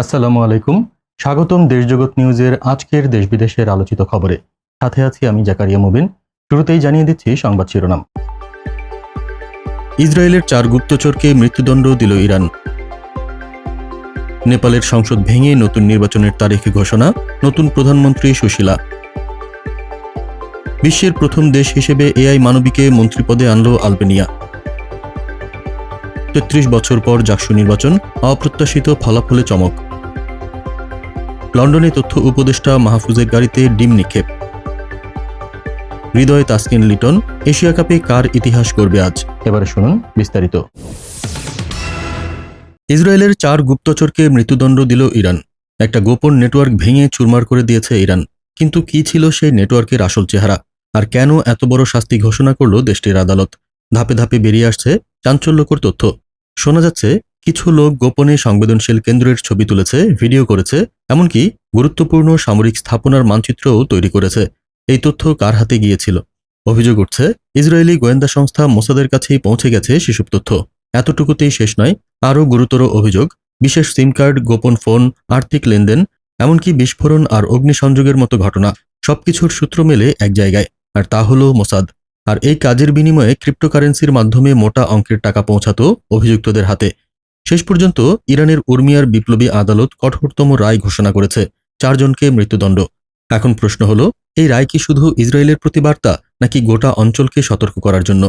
আসসালামু আলাইকুম। স্বাগতম দেশজগৎ নিউজের আজকের দেশ বিদেশের আলোচিত খবরে। সাথে আছি আমি জাকারিয়া মুবিন। শুরুতেই জানিয়ে দিচ্ছি সংবাদ শিরোনাম। ইসরায়েলের চার গুপ্তচরকে মৃত্যুদণ্ড দিল ইরান। নেপালের সংসদ ভেঙে নতুন নির্বাচনের তারিখ ঘোষণা, নতুন প্রধানমন্ত্রী সুশীলা। বিশ্বের প্রথম দেশ হিসেবে এআই মানবীকে মন্ত্রীপদে আনল আলবেনিয়া। তেত্রিশ বছর পর জাকসু নির্বাচন, অপ্রত্যাশিত ফলাফলে চমক। লন্ডনে তথ্য উপদেষ্টা মাহফুজের গাড়িতে ডিম নিক্ষেপ। হৃদয় তাসকিন লিটন, এশিয়া কাপে কার ইতিহাস করবে আজ? এবারে শুনুন বিস্তারিত। ইসরায়েলের চার গুপ্তচরকে মৃত্যুদণ্ড দিল ইরান। একটা গোপন নেটওয়ার্ক ভেঙে চুরমার করে দিয়েছে ইরান। কিন্তু কি ছিল সেই নেটওয়ার্কের আসল চেহারা? আর কেন এত বড় শাস্তি ঘোষণা করল দেশটির আদালত? ধাপে ধাপে বেরিয়ে আসছে চাঞ্চল্যকর তথ্য। শোনা যাচ্ছে কিছু লোক গোপনে সংবেদনশীল কেন্দ্রের ছবি তুলেছে, ভিডিও করেছে, এমনকি গুরুত্বপূর্ণ সামরিক স্থাপনার মানচিত্রও তৈরি করেছে। এই তথ্য কার হাতে গিয়েছিল? অভিযোগ উঠছে, ইসরায়েলি গোয়েন্দা সংস্থা মোসাদের কাছেই পৌঁছে গেছে সেসব তথ্য। এতটুকুতেই শেষ নয়, আরও গুরুতর অভিযোগ, বিশেষ সিম কার্ড, গোপন ফোন, আর্থিক লেনদেন, এমনকি বিস্ফোরণ আর অগ্নিসংযোগের মতো ঘটনা, সবকিছুর সূত্র মেলে এক জায়গায়, আর তা হল মোসাদ। আর এই কাজের বিনিময়ে ক্রিপ্টোকারেন্সির মাধ্যমে মোটা অঙ্কের টাকা পৌঁছাতো অভিযুক্তদের হাতে। শেষ পর্যন্ত ইরানের উর্মিয়ার বিপ্লবী আদালত কঠোরতম রায় ঘোষণা করেছে, চারজনকে মৃত্যুদণ্ড। এখন প্রশ্ন হল, এই রায় কি শুধু ইসরায়েলের প্রতি বার্তা নাকি গোটা অঞ্চলকে সতর্ক করার জন্য?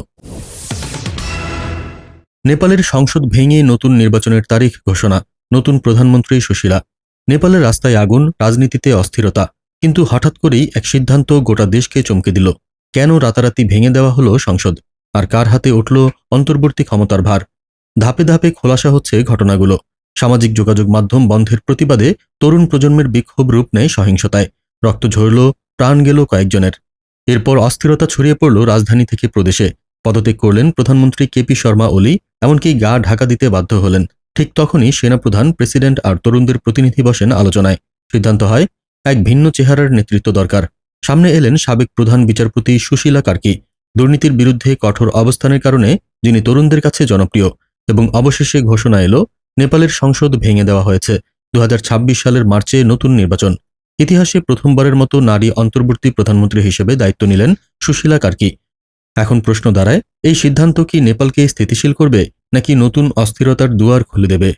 নেপালের সংসদ ভেঙে নতুন নির্বাচনের তারিখ ঘোষণা, নতুন প্রধানমন্ত্রী সুশীলা। নেপালের রাস্তায় আগুন, রাজনীতিতে অস্থিরতা, কিন্তু হঠাৎ করেই এক সিদ্ধান্ত গোটা দেশকে চমকে দিল। কেন রাতারাতি ভেঙে দেওয়া হলো সংসদ? আর কার হাতে উঠল অন্তর্বর্তী ক্ষমতার ভার? ধাপে ধাপে খোলাসা হচ্ছে ঘটনাগুলো। সামাজিক যোগাযোগ মাধ্যম বন্ধের প্রতিবাদে তরুণ প্রজন্মের বিক্ষোভ রূপ নেয় সহিংসতায়। রক্ত ঝরল, প্রাণ গেল কয়েকজনের। এরপর অস্থিরতা ছড়িয়ে পড়ল রাজধানী থেকে প্রদেশে। পদত্যাগ করলেন প্রধানমন্ত্রী কেপি শর্মা ওলি এমনকি গা ঢাকা দিতে বাধ্য হলেন। ঠিক তখনই সেনাপ্রধান, প্রেসিডেন্ট আর তরুণদের প্রতিনিধি বসেন আলোচনায়। সিদ্ধান্ত হয়, এক ভিন্ন চেহারার নেতৃত্ব দরকার। সামনে এলেন সাবেক প্রধান বিচারপতি সুশীলা কার্কি। দুর্নীতির বিরুদ্ধে কঠোর অবস্থানের কারণে যিনি তরুণদের কাছে জনপ্রিয় এবং অবশেষে ঘোষণা এলো, নেপালের সংসদ ভেঙে দেওয়া হয়েছে। দু হাজার ছাব্বিশ সালের মার্চে নতুন নির্বাচন। ইতিহাসে প্রথমবারের মতো নারী অন্তর্বর্তী প্রধানমন্ত্রী হিসেবে দায়িত্ব নিলেন সুশীলা কার্কি। এখন প্রশ্ন দাঁড়ায়, এই সিদ্ধান্ত কি নেপালকে স্থিতিশীল করবে, নাকি নতুন অস্থিরতার দুয়ার খুলে দেবে?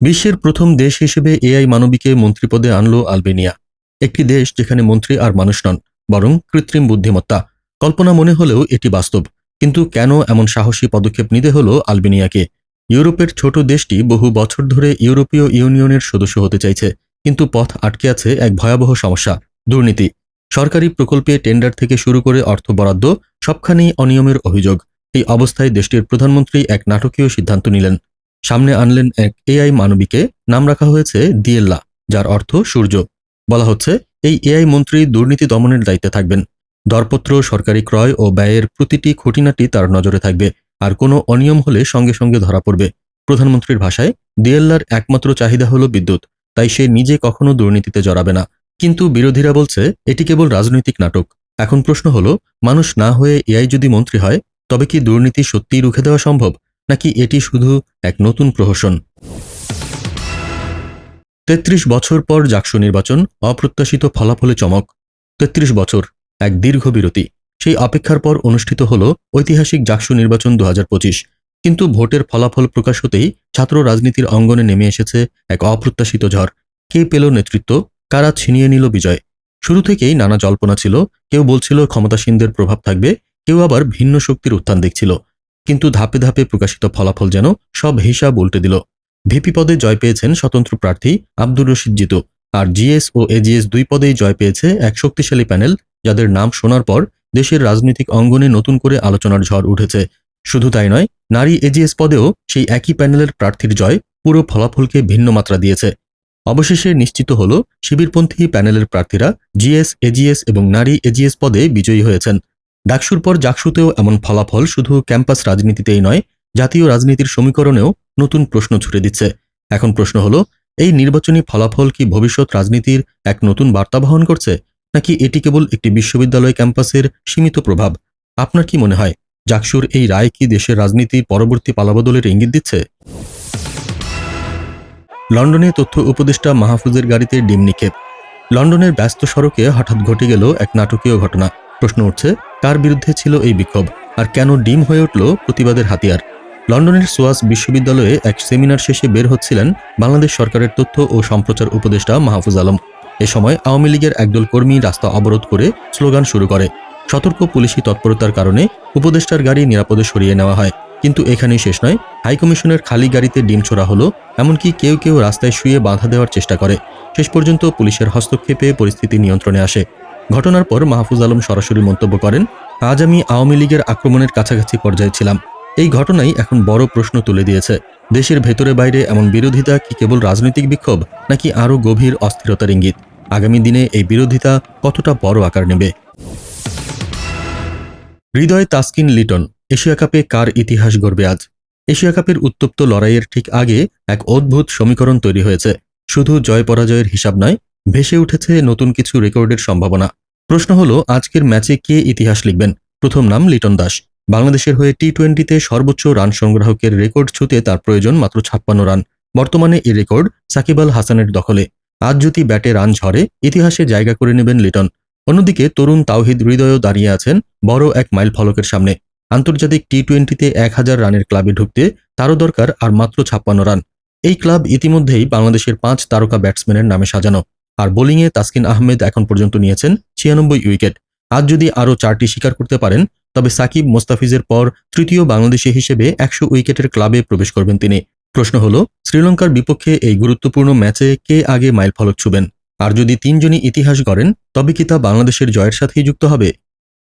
বিশ্বের প্রথম দেশ হিসেবে এআই মানবীকে মন্ত্রীপদে আনল আলবেনিয়া। একটি দেশ যেখানে মন্ত্রী আর মানুষ নন, বরং কৃত্রিম বুদ্ধিমত্তা। কল্পনা মনে হলেও এটি বাস্তব। কিন্তু কেন এমন সাহসী পদক্ষেপ নিতে হলো আলবেনিয়াকে? ইউরোপের ছোট দেশটি বহু বছর ধরে ইউরোপীয় ইউনিয়নের সদস্য হতে চাইছে, কিন্তু পথ আটকে আছে এক ভয়াবহ সমস্যা, দুর্নীতি। সরকারি প্রকল্পে টেন্ডার থেকে শুরু করে অর্থ বরাদ্দ সবখানেই অনিয়মের অভিযোগ। এই অবস্থায় দেশটির প্রধানমন্ত্রী এক নাটকীয় সিদ্ধান্ত নিলেন। সামনে আনলেন এক এআই মানবীকে, নাম রাখা হয়েছে দিয়েল্লা, যার অর্থ সূর্য। বলা হচ্ছে, এই এআই মন্ত্রী দুর্নীতি দমনের দায়িত্বে থাকবেন। দরপত্র, সরকারি ক্রয় ও ব্যয়ের প্রতিটি খুঁটিনাটি তার নজরে থাকবে, আর কোনো অনিয়ম হলে সঙ্গে সঙ্গে ধরা পড়বে। প্রধানমন্ত্রীর ভাষায়, দিয়েল্লার একমাত্র চাহিদা হলো বিদ্যুৎ, তাই সে নিজে কখনো দুর্নীতিতে জড়াবে না। কিন্তু বিরোধীরা বলছে, এটি কেবল রাজনৈতিক নাটক। এখন প্রশ্ন হল, মানুষ না হয়ে এআই যদি মন্ত্রী হয়, তবে কি দুর্নীতি সত্যিই রুখে দেওয়া সম্ভব, নাকি এটি শুধু এক নতুন প্রহসন? তেত্রিশ বছর পর জাকসু নির্বাচন, অপ্রত্যাশিত ফলাফলে চমক। তেত্রিশ বছর। এক দীর্ঘ বিরতি। সেই অপেক্ষার পর অনুষ্ঠিত হল ঐতিহাসিক জাকসু নির্বাচন দু হাজার পঁচিশ। কিন্তু ভোটের ফলাফল প্রকাশ হতেই ছাত্র রাজনীতির অঙ্গনে নেমে এসেছে এক অপ্রত্যাশিত ঝড়। কে পেল নেতৃত্ব? কারা ছিনিয়ে নিল বিজয়? শুরু থেকেই নানা জল্পনা ছিল, কেউ বলছিল ক্ষমতাসীনদের প্রভাব থাকবে, কেউ আবার ভিন্ন শক্তির উত্থান দেখছিল। কিন্তু ধাপে ধাপে প্রকাশিত ফলাফল যেন সব হিসাব উল্টে দিল। ভিপি পদে জয় পেয়েছেন স্বতন্ত্র প্রার্থী আব্দুর রশিদ জিতু। আর জিএস ও এজিএস দুই পদেই জয় পেয়েছে এক শক্তিশালী প্যানেল যাদের নাম শোনার পর দেশের রাজনৈতিক অঙ্গনে নতুন করে আলোচনার ঝড় উঠেছে। শুধু তাই নয়, নারী এজিএস পদেও সেই একই প্যানেলের প্রার্থীর জয় পুরো ফলাফলকে ভিন্ন মাত্রা দিয়েছে। অবশেষে নিশ্চিত হল, শিবিরপন্থী প্যানেলের প্রার্থীরা জিএস এজিএস এবং নারী এজিএস পদে বিজয়ী হয়েছেন। ডাকসুর পর জাকসুতেও এমন ফলাফল শুধু ক্যাম্পাস রাজনীতিতেই নয়, জাতীয় রাজনীতির সমীকরণেও নতুন প্রশ্ন ছুড়ে দিচ্ছে। এখন প্রশ্ন হলো, এই নির্বাচনী ফলাফল কি ভবিষ্যৎ রাজনীতির এক নতুন বার্তা বহন করছে? নাকি এটি কেবল একটি বিশ্ববিদ্যালয় ক্যাম্পাসের সীমিত প্রভাব? আপনার কি মনে হয়, জাকসুর এই রায় কি দেশের রাজনীতি পরবর্তী পালাবদলের ইঙ্গিত দিচ্ছে? লন্ডনে তথ্য উপদেষ্টা মাহফুজের গাড়িতে ডিম নিক্ষেপ। লন্ডনের ব্যস্ত সড়কে হঠাৎ ঘটে গেল এক নাটকীয় ঘটনা। প্রশ্ন উঠছে, কার বিরুদ্ধে ছিল এই বিক্ষোভ? আর কেন ডিম হয়ে উঠল প্রতিবাদের হাতিয়ার? লন্ডনের সোয়াস বিশ্ববিদ্যালয়ে এক সেমিনার শেষে বের হচ্ছিলেন বাংলাদেশ সরকারের তথ্য ও সম্প্রচার উপদেষ্টা মাহফুজ আলম। এ সময় আওয়ামী লীগের একদল কর্মী রাস্তা অবরোধ করে স্লোগান শুরু করে। সতর্ক পুলিশি তৎপরতার কারণে উপদেষ্টার গাড়ি নিরাপদে সরিয়ে নেওয়া হয়। কিন্তু এখানেই শেষ নয় হাইকমিশনের খালি গাড়িতে ডিম ছোড়া হলো, এমনকি কেউ কেউ রাস্তায় শুয়ে বাধা দেওয়ার চেষ্টা করে। শেষ পর্যন্ত পুলিশের হস্তক্ষেপে পরিস্থিতি নিয়ন্ত্রণে আসে। ঘটনার পর মাহফুজ আলম সরাসরি মন্তব্য করেন, আজ আমি আওয়ামী লীগের আক্রমণের কাছাকাছি পর্যায়ে ছিলাম। এই ঘটনাই এখন বড় প্রশ্ন তুলে দিয়েছে। দেশের ভেতরে বাইরে এমন বিরোধিতা কি কেবল রাজনৈতিক বিক্ষোভ, নাকি আরও গভীর অস্থিরতার ইঙ্গিত? আগামী দিনে এই বিরোধিতা কতটা বড় আকার নেবে? হৃদয় তাসকিন লিটন, এশিয়া কাপে কার ইতিহাস গড়বে আজ? এশিয়া কাপের উত্তপ্ত লড়াইয়ের ঠিক আগে এক অদ্ভুত সমীকরণ তৈরি হয়েছে। শুধু জয় পরাজয়ের হিসাব নয়, ভেসে উঠেছে নতুন কিছু রেকর্ডের সম্ভাবনা। প্রশ্ন হলো, আজকের ম্যাচে কে ইতিহাস লিখবেন? প্রথম নাম লিটন দাস। বাংলাদেশের হয়ে টি টোয়েন্টিতে সর্বোচ্চ রান সংগ্রাহকের রেকর্ড ছুঁতে তার প্রয়োজন মাত্র ছাপ্পান্ন রান। বর্তমানে এই রেকর্ড সাকিব আল হাসানের দখলে। আজ যদি ব্যাটে রান ঝরে, ইতিহাসে জায়গা করে নেবেন লিটন। অন্যদিকে তরুণ তাওহিদ হৃদয়ও দাঁড়িয়ে আছেন বড় এক মাইল ফলকের সামনে। আন্তর্জাতিক টি টোয়েন্টিতে এক হাজার রানের ক্লাবে ঢুকতে তারও দরকার আর মাত্র ছাপ্পান্ন রান। এই ক্লাব ইতিমধ্যেই বাংলাদেশের পাঁচ তারকা ব্যাটসম্যানের নামে সাজানো। আর বোলিংয়ে তাসকিন আহমেদ এখন পর্যন্ত নিয়েছেন ছিয়ানব্বই উইকেট। আজ যদি আরও চারটি শিকার করতে পারেন, তবে সাকিব মোস্তাফিজের পর তৃতীয় বাংলাদেশি হিসেবে একশো উইকেটের ক্লাবে প্রবেশ করবেন তিনি। প্রশ্ন হল, শ্রীলঙ্কার বিপক্ষে এই গুরুত্বপূর্ণ ম্যাচে কে আগে মাইল ফলক ছুবেন? আর যদি তিনজনই ইতিহাস গড়েন, তবে কি তা বাংলাদেশের জয়ের সাথেই যুক্ত হবে?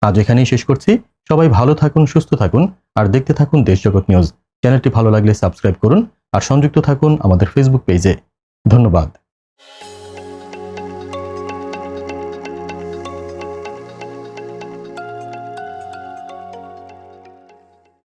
আজ এখানেই শেষ করছি। সবাই ভালো থাকুন, সুস্থ থাকুন, আর দেখতে থাকুন দেশ জগৎ নিউজ। চ্যানেলটি ভালো লাগলে সাবস্ক্রাইব করুন, আর সংযুক্ত থাকুন আমাদের ফেসবুক পেজে ধন্যবাদ।